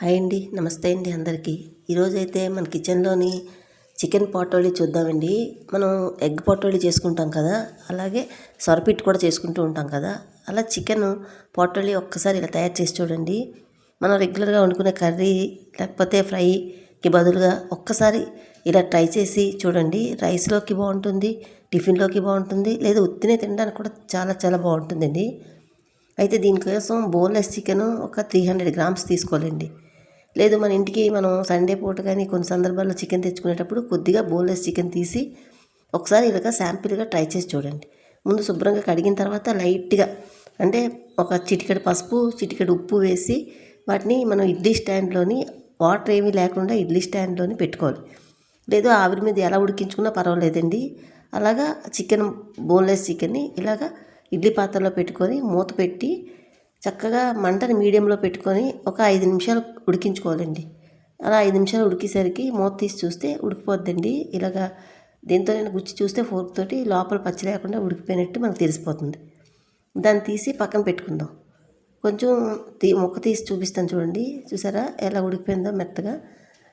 Hi అండి నమస్తే అండి అందరికీ. ఈరోజైతే మన కిచెన్లోని చికెన్ పాటోళీ చూద్దామండి. మనం ఎగ్ పాటోళీ చేసుకుంటాం కదా అలాగే సొరపిట్ కూడా చేసుకుంటూ ఉంటాం కదా. అలా చికెన్ పాటోళీ ఒక్కసారి ఇలా తయారు చేసి చూడండి. మనం రెగ్యులర్గా వండుకునే కర్రీ లేకపోతే ఫ్రైకి బదులుగా ఒక్కసారి ఇలా ట్రై చేసి చూడండి. రైస్లోకి బాగుంటుంది టిఫిన్లోకి బాగుంటుంది లేదా ఉత్తినే తినడానికి కూడా చాలా చాలా బాగుంటుందండి. అయితే దీనికోసం బోన్లెస్ చికెన్ ఒక త్రీ హండ్రెడ్ గ్రామ్స్ తీసుకోవాలండి. లేదు మన ఇంటికి మనం సండే పూట కానీ కొన్ని సందర్భాల్లో చికెన్ తెచ్చుకునేటప్పుడు కొద్దిగా బోన్లెస్ చికెన్ తీసి ఒకసారి ఇలాగ శాంపిల్గా ట్రై చేసి చూడండి. ముందు శుభ్రంగా కడిగిన తర్వాత లైట్గా అంటే ఒక చిటికెడు పసుపు చిటికెడు ఉప్పు వేసి వాటిని మనం ఇడ్లీ స్టాండ్లోని వాటర్ ఏమీ లేకుండా ఇడ్లీ స్టాండ్లోని పెట్టుకోవాలి. లేదు ఆవిరి మీద ఎలా ఉడికించుకున్నా పర్వాలేదండి. అలాగా చికెన్ బోన్లెస్ చికెన్ని ఇలాగా ఇడ్లీ పాత్రలో పెట్టుకొని మూత పెట్టి చక్కగా మంటని మీడియంలో పెట్టుకొని ఒక ఐదు నిమిషాలు ఉడికించుకోవాలండి. అలా ఐదు నిమిషాలు ఉడికేసరికి మూత తీసి చూస్తే ఉడికిపోద్దండి. ఇలాగా దీంతో నేను గుచ్చి చూస్తే ఫోర్క్ తోటి లోపల పచ్చి లేకుండా ఉడికిపోయినట్టు మనకు తెలిసిపోతుంది. దాన్ని తీసి పక్కన పెట్టుకుందాం. కొంచెం తీ ముక్క తీసి చూపిస్తాను చూడండి. చూసారా? ఎలా ఉడికిపోయిందో మెత్తగా.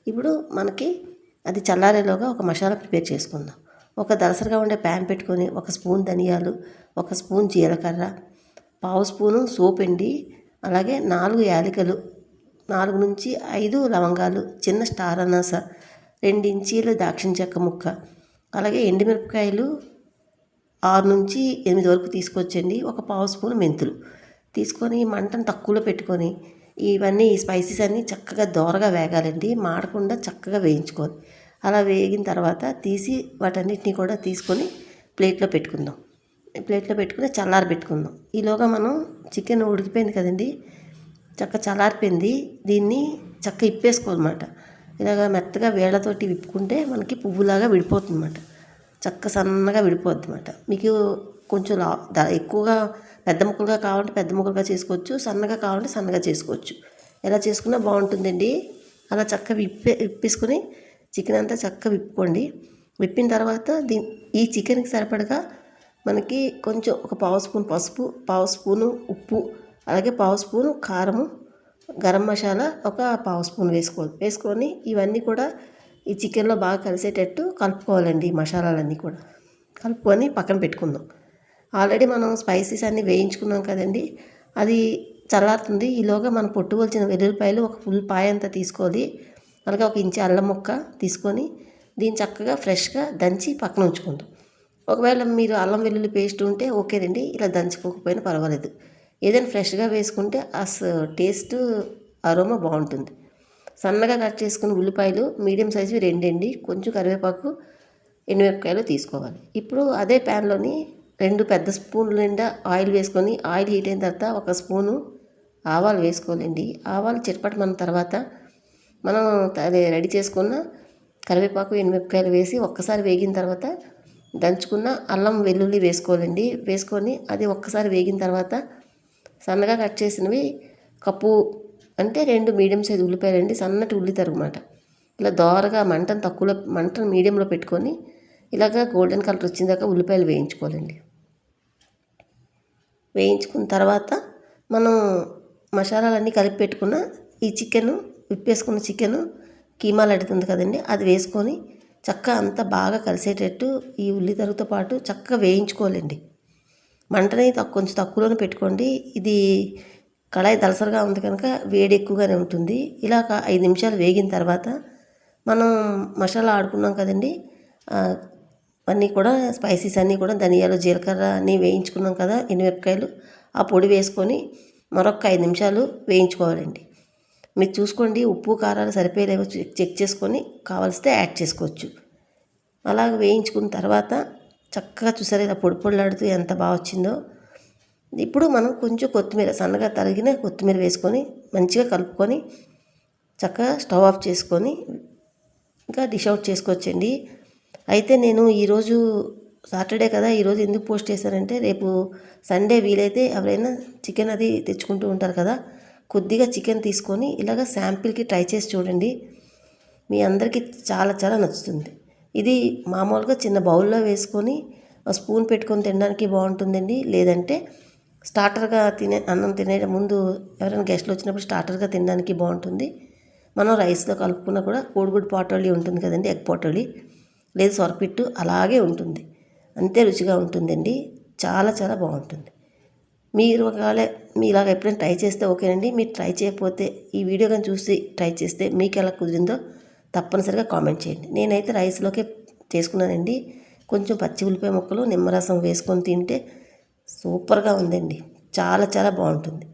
ఇప్పుడు మనకి అది చల్లారేలోగా ఒక మసాలా ప్రిపేర్ చేసుకుందాం. ఒక దలసరిగా ఉండే ప్యాన్ పెట్టుకొని ఒక స్పూన్ ధనియాలు ఒక స్పూన్ జీలకర్ర పావు స్పూను సోప్ అండి. అలాగే నాలుగు యాలకులు నాలుగు నుంచి ఐదు లవంగాలు చిన్న స్టార్ అనాస రెండు ఇంచీలు దాక్షిణ చెక్క ముక్క అలాగే ఎండుమిరపకాయలు ఆరు నుంచి ఎనిమిది వరకు తీసుకొచ్చండి ఒక పావు స్పూన్ మెంతులు తీసుకొని మంటను తక్కువలో పెట్టుకొని ఇవన్నీ ఈ స్పైసెస్ అన్నీ చక్కగా దోరగా వేగాలండి. మాడకుండా చక్కగా వేయించుకోవాలి. అలా వేగిన తర్వాత తీసి వాటన్నిటిని కూడా తీసుకొని ప్లేట్లో పెట్టుకుందాం. ప్లేట్లో పెట్టుకుని చల్లారి పెట్టుకుందాం. ఈలోగా మనం చికెన్ ఉడికిపోయింది కదండి. చక్క చల్లారిపోయింది. దీన్ని చక్క ఇప్పేసుకోవాలన్నమాట. ఇలాగ మెత్తగా వేళ్ళతోటి విప్పుకుంటే మనకి పువ్వులాగా విడిపోతుంది అన్నమాట చక్క సన్నగా విడిపోద్ది అనమాట మీకు కొంచెం లా ఎక్కువగా పెద్ద ముక్కలుగా కావాలంటే పెద్ద ముక్కలుగా చేసుకోవచ్చు. సన్నగా కావాలంటే సన్నగా చేసుకోవచ్చు. ఎలా చేసుకున్నా బాగుంటుందండి. అలా చక్క విప్పే విప్పేసుకొని చికెన్ అంతా చక్కగా విప్పుకోండి. విప్పిన తర్వాత దీ ఈ చికెన్కి సరిపడగా మనకి కొంచెం ఒక పావు స్పూన్ పసుపు పావు స్పూను ఉప్పు అలాగే పావు స్పూను కారము గరం మసాలా ఒక పావు స్పూన్ వేసుకోవాలి. వేసుకొని ఇవన్నీ కూడా ఈ చికెన్లో బాగా కలిసేటట్టు కలుపుకోవాలండి ఈ మసాలాలన్నీ కూడా. కలుపుకొని పక్కన పెట్టుకుందాం. ఆల్రెడీ మనం స్పైసీస్ అన్నీ వేయించుకున్నాం కదండి అది చల్లారుతుంది. ఈలోగా మనం పొట్టుకొల్చిన వెల్లుల్లిపాయలు ఒక ఫుల్ పాయ అంతా తీసుకోవాలి. అలాగే ఒక ఇంచి అల్లం ముక్క తీసుకొని దీన్ని చక్కగా ఫ్రెష్గా దంచి పక్కన ఉంచుకుందాం. ఒకవేళ మీరు అల్లం వెల్లుల్లి పేస్ట్ ఉంటే ఓకేనండి ఇలా దంచుకోకపోయినా పర్వాలేదు. ఏదైనా ఫ్రెష్గా వేసుకుంటే ఆ టేస్ట్ అరోమా బాగుంటుంది. సన్నగా కట్ చేసుకుని ఉల్లిపాయలు మీడియం సైజు రెండండి కొంచెం కరివేపాకు ఎండుమిరపకాయలు తీసుకోవాలి. ఇప్పుడు అదే ప్యాన్లోని రెండు పెద్ద స్పూన్లు నిండా ఆయిల్ వేసుకొని ఆయిల్ హీట్ అయిన తర్వాత ఒక స్పూను ఆవాలు వేసుకోవాలండి. ఆవాలు మన తర్వాత మనం అదే రెడీ చేసుకున్న కరివేపాకు ఎనిమిరపకాయలు వేసి ఒక్కసారి వేగిన తర్వాత దంచుకున్న అల్లం వెల్లుల్లి వేసుకోవాలండి. వేసుకొని అది ఒక్కసారి వేగిన తర్వాత సన్నగా కట్ చేసినవి కప్పు అంటే రెండు మీడియం సైజు ఉల్లిపాయలు అండి సన్నటి ఉల్లి తరుగుమాట ఇలా దోరగా మంటను తక్కువలో మంటను మీడియంలో పెట్టుకొని ఇలాగ గోల్డెన్ కలర్ వచ్చిన దాకా ఉల్లిపాయలు వేయించుకోవాలండి. వేయించుకున్న తర్వాత మనం మసాలాలన్నీ కలిపి పెట్టుకున్న ఈ చికెన్ విప్పేసుకున్న చికెన్ కీమాలు లడుతుంది కదండి. అది వేసుకొని చక్క అంతా బాగా కలిసేటట్టు ఈ ఉల్లి తరుగుతో పాటు చక్కగా వేయించుకోవాలండి. మంటని తక్కువ కొంచెం తక్కువలోనే పెట్టుకోండి. ఇది కళాయి దలసరిగా ఉంది కనుక వేడి ఎక్కువగానే ఉంటుంది. ఇలా ఒక ఐదు నిమిషాలు వేగిన తర్వాత మనం మసాలా ఆడుకున్నాం కదండి. అన్నీ కూడా స్పైసీస్ అన్నీ కూడా ధనియాలు జీలకర్ర అన్నీ వేయించుకున్నాం కదా ఎనిమిరపకాయలు. ఆ పొడి వేసుకొని మరొక ఐదు నిమిషాలు వేయించుకోవాలండి. మీరు చూసుకోండి ఉప్పు కారాలు సరిపోయేలేవో చెక్ చేసుకొని కావలిస్తే యాడ్ చేసుకోవచ్చు. అలాగ వేయించుకున్న తర్వాత చక్కగా చూసారు ఇలా పొడి పొడిలాడుతూ ఎంత బాగా వచ్చిందో. ఇప్పుడు మనం కొంచెం కొత్తిమీర సన్నగా తరిగిన కొత్తిమీర వేసుకొని మంచిగా కలుపుకొని చక్కగా స్టవ్ ఆఫ్ చేసుకొని ఇంకా డిష్ అవుట్ చేసుకోవచ్చండి. అయితే నేను ఈరోజు సాటర్డే కదా ఈరోజు ఎందుకు పోస్ట్ చేశానంటే రేపు సండే వీలైతే ఎవరైనా చికెన్ అది తెచ్చుకుంటూ ఉంటారు కదా. కొద్దిగా చికెన్ తీసుకొని ఇలాగ శాంపిల్కి ట్రై చేసి చూడండి. మీ అందరికీ చాలా చాలా నచ్చుతుంది. ఇది మామూలుగా చిన్న బౌల్లో వేసుకొని స్పూన్ పెట్టుకొని తినడానికి బాగుంటుందండి. లేదంటే స్టార్టర్గా తినే అన్నం తినే ముందు ఎవరైనా గెస్ట్లు వచ్చినప్పుడు స్టార్టర్గా తినడానికి బాగుంటుంది. మనం రైస్లో కలుపుకున్నా కూడా కోడిగుడ్డు పాటోళీ ఉంటుంది కదండి ఎగ్ పాటోళీ లేదు సొరపిట్టు అలాగే ఉంటుంది. అంతే రుచిగా ఉంటుందండి. చాలా చాలా బాగుంటుంది. మీరు ఒకవేళ మీ ఇలాగ ఎప్పుడైనా ట్రై చేస్తే ఓకేనండి. మీరు ట్రై చేయకపోతే ఈ వీడియో కానీ చూసి ట్రై చేస్తే మీకు ఎలా కుదిరిందో తప్పనిసరిగా కామెంట్ చేయండి. నేనైతే రైస్లోకే చేసుకున్నానండి. కొంచెం పచ్చి ఉల్లిపాయ ముక్కలు నిమ్మరసం వేసుకొని తింటే సూపర్గా ఉందండి. చాలా చాలా బాగుంటుంది.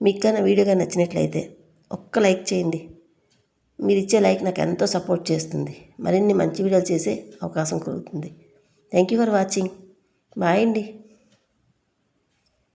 మీకు కానీ వీడియో కానీ నచ్చినట్లయితే ఒక్క లైక్ చేయండి. మీరు ఇచ్చే లైక్ నాకు ఎంతో సపోర్ట్ చేస్తుంది. మరిన్ని మంచి వీడియోలు చేసే అవకాశం కలుగుతుంది. Thank you for watching. Bye అండి.